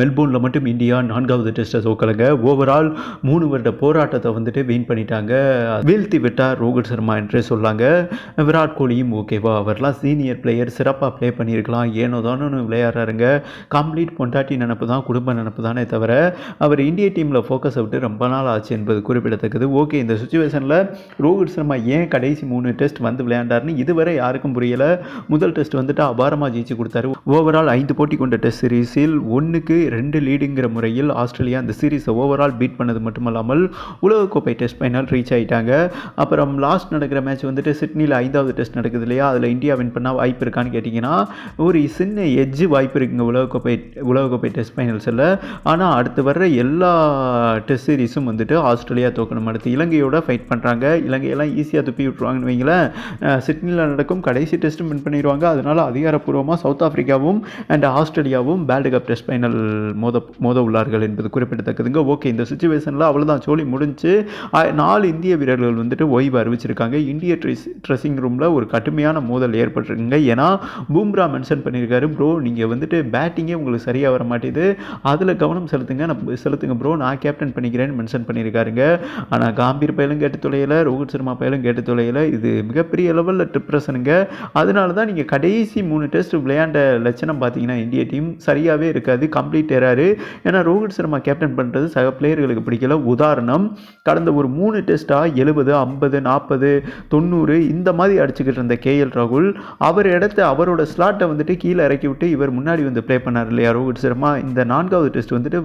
மெல்போர்னில் மட்டும் இந்தியா நான்காவது டெஸ்ட்டை தோக்கலைங்க. ஓவரால் மூணு வருட போராட்டத்தை வந்துட்டு வின் பண்ணிட்டாங்க. வீழ்த்தி விட்டார் ரோஹித் சர்மா என்றே சொல்லாங்க. விராட் கோலியும் ஓகேவா அவர்லாம் சீனியர் பிளேயர் சிறப்பாக ப்ளே பண்ணியிருக்கலாம். ஏனோ தானு விளையாடுறாருங்க. கம்ப்ளீட் பொண்டாட்டி நினப்பு தான் குடும்ப நினப்பு தானே தவிர அவர் இந்திய டீமில் ஃபோக்கஸை விட்டு ரொம்ப நாள் ஆச்சு என்பது குறிப்பிடத்தக்கது. ஓகே இந்த சுச்சுவேஷனில் ரோஹித் சர்மா ஏன் கடைசி மூணு டெஸ்ட் வந்து விளையாண்டாருன்னு இதுவரை யாருக்கும் புரியலை. முதல் டெஸ்ட் வந்துட்டு அபாரமாக ஜெயிச்சு கொடுத்தாரு. ஓவரால் ஐந்து போட்டி கொண்ட டெஸ்ட் சீரீஸில் ஒன்றுக்கு ரெண்டு லீடுங்கிற முறையில் ஆஸ்திரேலியா அந்த சீரீஸை ஓவரால் பீட் பண்ணது மட்டுமல்லாமல் உலகக்கோப்பை டெஸ்ட் ஃபைனல் ரீச் ஆகிட்டாங்க அப்புறம் லாஸ்ட் நடக்கிற மேட்ச் வந்துட்டு சிட்னியில் ஐந்தாவது டெஸ்ட் நடக்குது இல்லையா? அதில் இந்தியா வின் பண்ணால் வாய்ப்பு இருக்கான்னு கேட்டிங்கன்னா ஒரு சின்ன எஜ்ஜு வாய்ப்பு இருக்குங்க உலகக்கோப்பை உலகக்கோப்பை டெஸ்ட் ஃபைனல்ஸில் ஆனால் அடுத்து வர்ற எல்லா டெஸ்ட் சீரீஸும் வந்துட்டு ஆஸ்திரேலியா தோக்கணும். அடுத்து இலங்கையோட ஃபைட் பண்ணுறாங்க இலங்கையெல்லாம் ஈஸியாக துப்பி விட்ருவாங்கன்னு வைங்களேன். சிட்னியில் நடக்கும் கடைசி டெஸ்ட்டும் வின் பண்ணிடுவாங்க. அதனால் அதிகாரப்பூர்வமாக சவுத் ஆஃப்ரிக்காவும் அண்ட் ஆஸ்திரேலியாவும் வேர்ல்டு கப் டெஸ்ட் ஃபைனல் மோத மோத உள்ளார்கள் என்பது குறிப்பிடத்தக்கதுங்க. ஓகே இந்த சுச்சுவேஷனில் அவ்வளோதான் சோழி முடிஞ்சு நாலு இந்திய வீரர்கள் வந்துட்டு ஓய்வு அறிவிச்சிருக்காங்க. இந்திய ட்ரெஸ் ட்ரெஸ்ஸிங் ரூமில் ஒரு கடுமையான மோதல் ஏற்பட்டிருக்குங்க. ஏன்னா பூம்ரா மென்ஷன் பண்ணியிருக்காரு ப்ரோ நீங்கள் வந்துட்டு பேட்டிங்கே உங்களுக்கு சரியாக வர மாட்டேது. அதில் கவனம் செலுத்துங்க. நான் செலுத்துங்க ப்ரோ நான் கேப்டன் பண்ணிக்கிறேன்னு மென்ஷன் பண்ணியிருக்காருங்க ஆனால் காம்பீர் பயலும் கேட்டு தொலையில் ரோஹித் சர்மா பயலும் கேட்டு தொலையில். இது மிகப்பெரிய லெவலில் டிப்ரெஷனுங்க அதனால தான் நீங்கள் கடைசி மூணு டெஸ்ட் விளையாண்ட லட்சணம் பார்த்தீங்கன்னா இந்திய டீம் சரியாகவே இருக்காது. கம்ப்ளீட் ஏறாரு ஏன்னா ரோஹித் சர்மா கேப்டன் பண்ணுறது சக பிளேயர்களுக்கு பிடிக்கல. உதாரணம் கடந்த ஒரு மூணு டெஸ்ட்டாக எழுபது ஐம்பது நாற்பது தொண்ணூறு இந்த மாதிரி அடிச்சுக்கிட்டு இருந்த கே எல் ராகுல் அவர் இடத்த அவரோட ஸ்லாட்டை வந்துட்டு கீழே இறக்கி விட்டு இவர் முன்னாடி வந்து ப்ளே பண்ணார் இல்லையா ரோஹித் சர்மா? இந்த நான்காவது டெஸ்ட் வந்துட்டு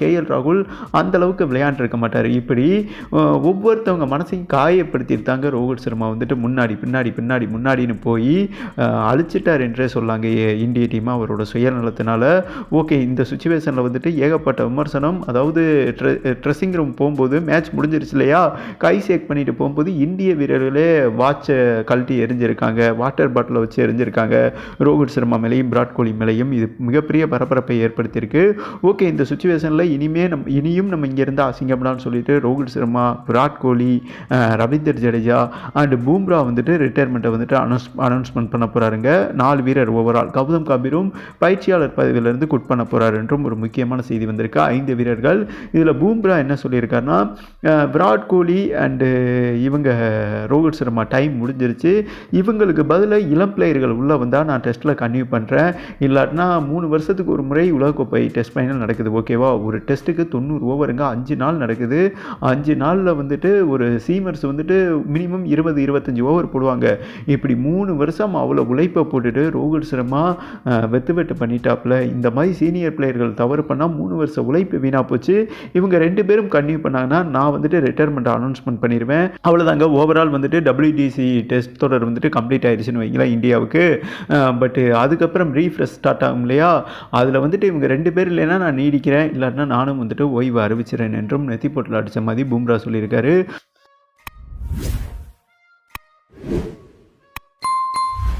கேஎல் ராகுல் அந்த அளவுக்கு விளையாண்டுருக்க மாட்டார். இப்படி ஒவ்வொருத்தவங்க மனசையும் காயப்படுத்தியிருந்தாங்க ரோஹித் சர்மா வந்துட்டு முன்னாடி பின்னாடி பின்னாடி முன்னாடின்னு போய் அழிச்சிட்டார் என்றே சொல்லாங்க இந்திய டீம் அவரோட சுயநலத்தினால. ஓகே இந்த சுச்சுவேஷனில் வந்துட்டு ஏகப்பட்ட விமர்சனம் அதாவது ட்ரெஸ்ஸிங் ரூம் போகும்போது மேட்ச் முடிஞ்சிருச்சு இல்லையா? கை சேக் பண்ணிட்டு போகும்போது இந்திய வீரர்களே வாட்சை கழட்டி எரிஞ்சிருக்காங்க வாட்டர் பாட்டிலை வச்சு எரிஞ்சிருக்காங்க ரோஹித் சர்மா மேலேயும் விராட் கோலி மேலேயும் இது மிகப்பெரிய பரபரப்பை ஏற்படுத்தியிருக்கு. ஓகே இந்த சுச்சுவேஷனில் இனிமே நம் இனியும் நம்ம இங்கேருந்து அசிங்கப்படான்னு சொல்லிட்டு ரோஹித் சர்மா விராட் கோலி ரவீந்தர் ஜடேஜா அண்டு பூம்ரா வந்துட்டு ரிட்டையர்மெண்ட்டை வந்துட்டு அனௌன்ஸ் அனௌன்ஸ்மெண்ட் பண்ண போகிறாருங்க நாலு வீரர் ஓவரால் கௌதம் கபீரும் பயிற்சியாளர் பதவியிலேருந்து குட் பண்ண போகிறார் என்றும் ஒரு முக்கியமான செய்தி வந்திருக்கு. ஐந்து வீரர்கள். இதில் பூம்ரா என்ன சொல்லியிருக்காருன்னா விராட் கோலி அண்டு இவங்க ரோஹித் சர்மா டைம் முடிஞ்சிருச்சு. இவங்களுக்கு பதிலாக இளம் பிளேயர்கள் உள்ளே வந்தால் நான் டெஸ்ட்டில் கன்டினியூ பண்ணுறேன் இல்லாட்டினா மூணு வருஷத்துக்கு ஒரு முறை உலகக்கோப்பை டெஸ்ட் ஃபைனல் நடக்குது. ஓகேவா ஒரு டெஸ்ட்டுக்கு தொண்ணூறு ஓவருங்க அஞ்சு நாள் நடக்குது. அஞ்சு நாளில் வந்துட்டு ஒரு சீமர்ஸ் வந்துட்டு மினிமம் இருபது இருபத்தஞ்சி ஓவர் போடுவாங்க. இப்படி மூணு வருஷம் அவ்வளோ உழைப்பை போட்டுட்டு ரோஹித் சர்மா வெத்து வெட்டு பண்ணிட்டாப்புல இந்த மாதிரி சீனியர் ஊழியர்கள் தவறு பண்ணால் மூணு வருஷம் உழைப்பு வீணாக போச்சு. இவங்க ரெண்டு பேரும் கன்டினியூ பண்ணாங்கன்னா நான் வந்துட்டு ரிட்டையர்மெண்ட் அனௌன்ஸ்மெண்ட் பண்ணிடுவேன் அவ்வளோதாங்க ஓவரால் வந்துட்டு டபிள்யூடிசி டெஸ்ட் தொடர் வந்துட்டு கம்ப்ளீட் ஆயிடுச்சுன்னு வைங்களேன் இந்தியாவுக்கு. பட்டு அதுக்கப்புறம் ரீஃப்ரெஷ் ஸ்டார்ட் ஆகும் இல்லையா? அதில் வந்துட்டு இவங்க ரெண்டு பேர் இல்லைன்னா நான் நீடிக்கிறேன். இல்லாட்டினா நானும் வந்துட்டு ஓய்வு அறிவிச்சிறேன் என்றும் நெத்தி போட்டில் அடித்த மாதிரி பூம்ரா சொல்லியிருக்காரு.